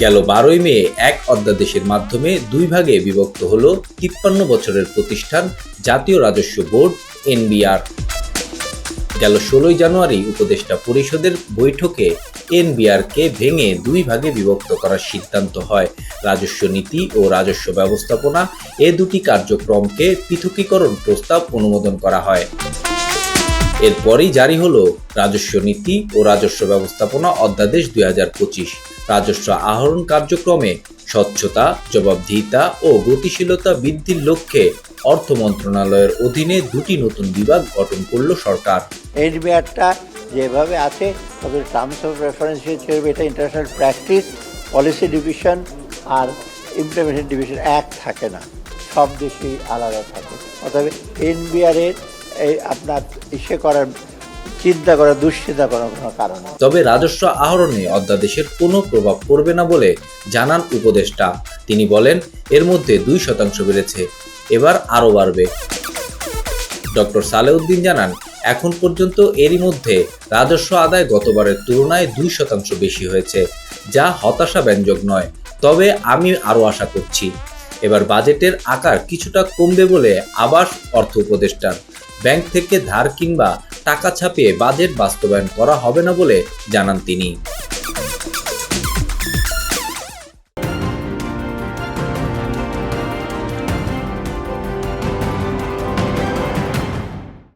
গেল বারোই মে এক অধ্যাদেশের মাধ্যমে দুই ভাগে বিভক্ত হল তিপ্পান্ন বছরের প্রতিষ্ঠান জাতীয় রাজস্ব বোর্ড, এনবিআর। গেল ষোলোই জানুয়ারি উপদেষ্টা পরিষদের বৈঠকে এনবিআরকে ভেঙে দুই ভাগে বিভক্ত করার সিদ্ধান্ত হয়। রাজস্ব নীতি ও রাজস্ব ব্যবস্থাপনা এ দুটি কার্যক্রমকে পৃথকীকরণ প্রস্তাব অনুমোদন করা হয়। এরপরই জারি হলো রাজস্ব নীতি ও রাজস্ব ব্যবস্থাপনা অধ্যাদেশ দুই হাজার পঁচিশ। রাজস্ব আহরণ কার্যক্রমে স্বচ্ছতা, জবাবদিহিতা ও গতিশীলতা বৃদ্ধির লক্ষ্যে অর্থ মন্ত্রণালয়ের অধীনে দুটি নতুন বিভাগ গঠন করল সরকার। এনবিআরটা যেভাবে আছে তবে টার্মস অফ রেফারেন্স হিসেবে এটা ইন্টারন্যাশনাল প্র্যাকটিস পলিসি ডিভিশন আর ইমপ্লিমেন্টেশন ডিভিশন এক থাকে না। সব দেশেই আলাদা থাকে। অতএব এনবিআরের এই আপনার ইসে করার, চিন্তা করার, দুশ্চিন্তা করার কোনো কারণ তবে রাজস্ব আহরণে অধ্যাদেশের কোনো প্রভাব পড়বে না বলে জানান উপদেষ্টা। তিনি বলেন, এর মধ্যে দুই শতাংশ বেড়েছে, এবার আরও বাড়বে। ডক্টর সালেউদ্দিন জানান, এখন পর্যন্ত এরই মধ্যে রাজস্ব আদায় গতবারের তুলনায় দুই শতাংশ বেশি হয়েছে, যা হতাশাব্যঞ্জক নয়। তবে আমি আরও আশা করছি, এবার বাজেটের আকার কিছুটা কমবে বলে আবাস অর্থ উপদেষ্টার। ব্যাংক থেকে ধার কিংবা টাকা ছাপিয়ে বাজেট বাস্তবায়ন করা হবে না বলে জানান তিনি।